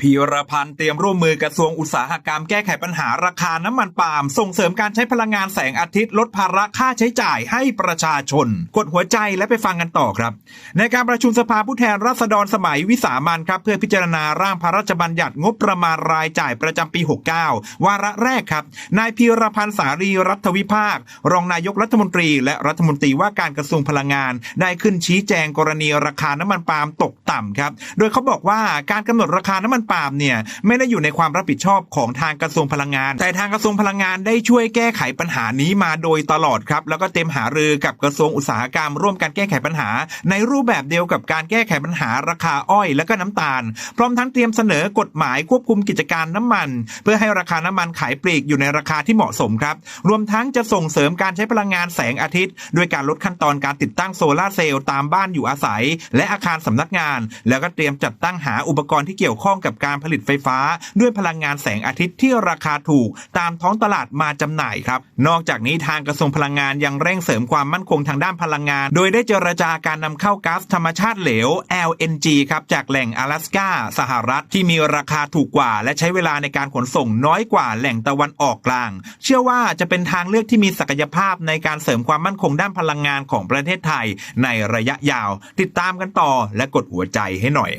พีรพันธ์เตรียมร่วมมือกระทรวงอุตสาหกรรมแก้ไขปัญหาราคาน้ำมันปาล์มส่งเสริมการใช้พลังงานแสงอาทิตย์ ลดภาระค่าใช้จ่ายให้ประชาชน กดหัวใจและไปฟังกันต่อครับ ในการประชุมสภาผู้แทนราษฎรสมัยวิสามันครับ เพื่อพิจารณาร่างพระราชบัญญัติงบประมาณรายจ่ายประจำปี 69 วาระแรกครับนายพีรพันธ์สารีรัฐวิภาค รองนายกรัฐมนตรี และรัฐมนตรีว่าการกระทรวงพลังงาน ได้ขึ้นชี้แจงกรณีราคาน้ำมันปาล์มตกต่ำครับโดยเขาบอกว่าการกำหนดราคาน้ำมันปาล์มเนี่ยไม่ได้อยู่ในความรับผิดชอบของทางกระทรวงพลังงาน แต่ทางกระทรวงพลังงานได้ช่วยแก้ไขปัญหานี้มาโดยตลอดครับแล้วก็เต็มหารือกับกระทรวงอุตสาหกรรม ร่วมกันแก้ไขปัญหา ในรูปแบบเดียวกับการแก้ไขปัญหาราคาอ้อยและก็น้ำตาล พร้อมทั้งเตรียมเสนอกฎหมายควบคุมกิจการน้ำมัน เพื่อให้ราคาน้ำมันขายปลีกอยู่ในราคาที่เหมาะสมครับ รวมทั้งจะส่งเสริมการใช้พลังงานแสงอาทิตย์ด้วยการลดขั้นตอนการติดตั้งโซลาร์เซลล์ตามบ้านอยู่อาศัย และอาคารสำนักงาน แล้วก็เตรียมจัดตั้งหาอุปกรณ์ที่เกี่ยวข้องกับการผลิตไฟฟ้า ด้วยพลังงานแสงอาทิตย์ที่ราคาถูก ตามท้องตลาดมาจำหน่ายครับ นอกจากนี้ทางกระทรวงพลังงานยังเร่งเสริมความมั่นคงทางด้านพลังงาน โดยได้เจรจาการนำเข้าก๊าซธรรมชาติเหลว LNG ครับจากแหล่ง阿拉สกาสหรัฐที่มีราคาถูกกว่า และใช้เวลาในการขนส่งน้อยกว่าแหล่งตะวันออกกลาง เชื่อว่าจะเป็นทางเลือกที่มีศักยภาพในการเสริมความมั่นคงด้านพลังงานของประเทศไทย ในระยะยาว ติดตามกันต่อและกดหัวใจให้หน่อย